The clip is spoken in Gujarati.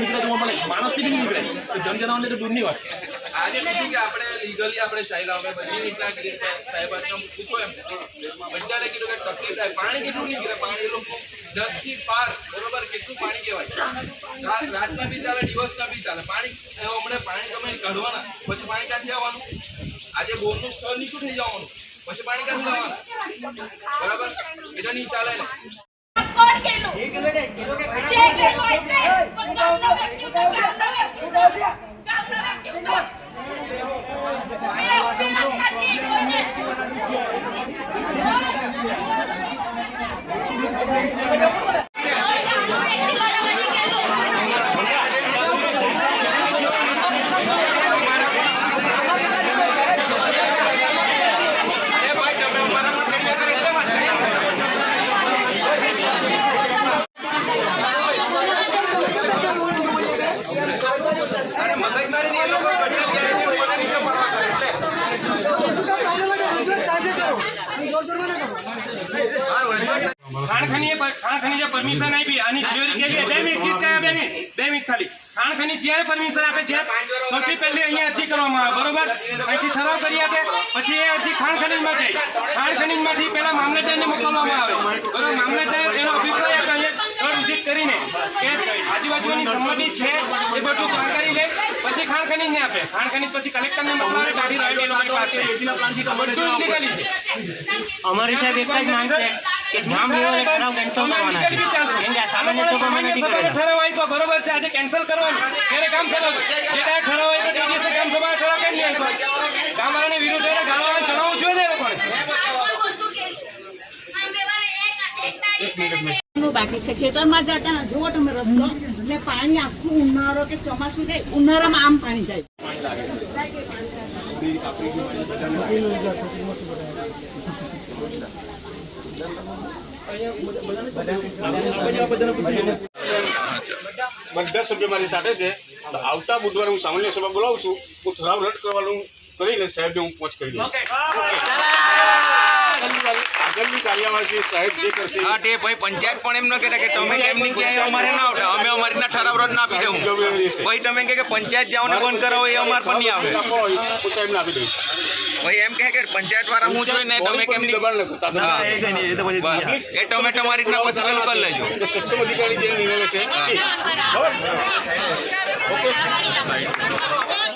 મિશ્ર જોવા મળે માણસથી બી નહીં નીકળે? તો જનજનવાને તો દૂરની વાત. આજે નથી કે આપણે લીગલી આપણે ચાલ્યા અમે બધી રીતના સાહેબ પૂછો એમ. બધાને કીધું કે તકલીફ થાય. પાણી કેટલું નીકળે? પાણી લોકો દસથી બાર, બરોબર? કેટલું પાણી કહેવાય? રાત- રાતના બી ચાલે, દિવસના બી ચાલે. પાણી હમણાં પાણી તમે કાઢવાના. પછી પાણી ક્યાંથી આવવાનું? આજે બોરનું સ્થળ નીચું થઈ જવાનું. પછી પાણી કાઢી લાવવાના બરાબર? એટલે નહીં ચાલે ને. ખાણખનીએ પર- ખાણખનીએ પરમિશન આપી અને જ્યોતિ કે બે મિનિટ ગીત ગાયા બે મિનિટ બે મિનિટ ખાલી. ખાણખની જ્યારે પરમિશન આપે છે સૌથી પહેલી અહીંયા અરજી કરવામાં આવે બરોબર? અહીંથી ઠરાવ કરી આપે પછી એ અરજી ખાણ ખનીજમાં જાય. ખાણ ખનીજમાંથી મામલતદારને મોકલવામાં આવે. બરોબર? મામલતદાર એનો અભિપ્રાય આપે અહીંયા સ્થળ વિઝિટ કરીને કે આજુબાજુની સંમતિ છે એ બધું જાણકારી લે પછી ખાણ ખનીજને આપે. ખાણ ખનીજ પછી મોકલાવે એ પાસે. બધું લીગલી છે અમારી સાહેબ એક જ માંગ છે. કે ગ્રામ લેવલે ઠરાવ કેન્સલ કરવાના છે. કેમ કે સામાન્ય સભામાં નથી સભાનો ઠરાવ આપ્યો બરોબર છે. આજે કેન્સલ કરવાનું ત્યારે કામ સભા જે કાંઈ ઠરાવ આપ્યો? તે દિવસે કામ સભાનો ઠરાવ કેમ નહીં આપ્યો? ગામવાળાને વિરુદ્ધ એને ગામવાળાને જણાવવું જોઈએ ને લોકોને કોણ બોલતું ગયેલું? અમે વારે એક- એક તારીખે નું બાકી છે. ખેતરમાં જતા જુઓ તમે રસ્તો. ને પાણી આખું ઉનાળો કે ચોમાસું જાય ઉનાળામાં આમ પાણી જાય. બધા સભ્ય મારી સાથે છે. આવતા બુધવારે હું સામાન્ય સભા બોલાવું છું. હું ઠરાવ રદ કરવાનું કરીને સાહેબને હું પહોંચ કરી દઈશ. કાર્યવાહી સાહેબ જે કરશે. હા તે ભાઈ પંચાયત પણ એમ ન કહેતા કે તમે કેમ નહીં ક્યાંય અમારે ના આવતા. અમે અમારી રીતના ઠરાવ રદ ના આપી દઉં. ભાઈ તમે કહે કે પંચાયત જાઓ ને બંધ કરાવો એ અમારે પણ નહીં આવે. હું સાહેબને આપી દઈશ. ભાઈ એમ કહે કે પંચાયત વાળા હું જોઈ ને તમે કેમ દબાણ ન. બસ. એ તમે તમારી રીતના પછી પેલું કરી લેજો. સક્ષમ અધિકારી જે નિર્ણય છે. ઓકે.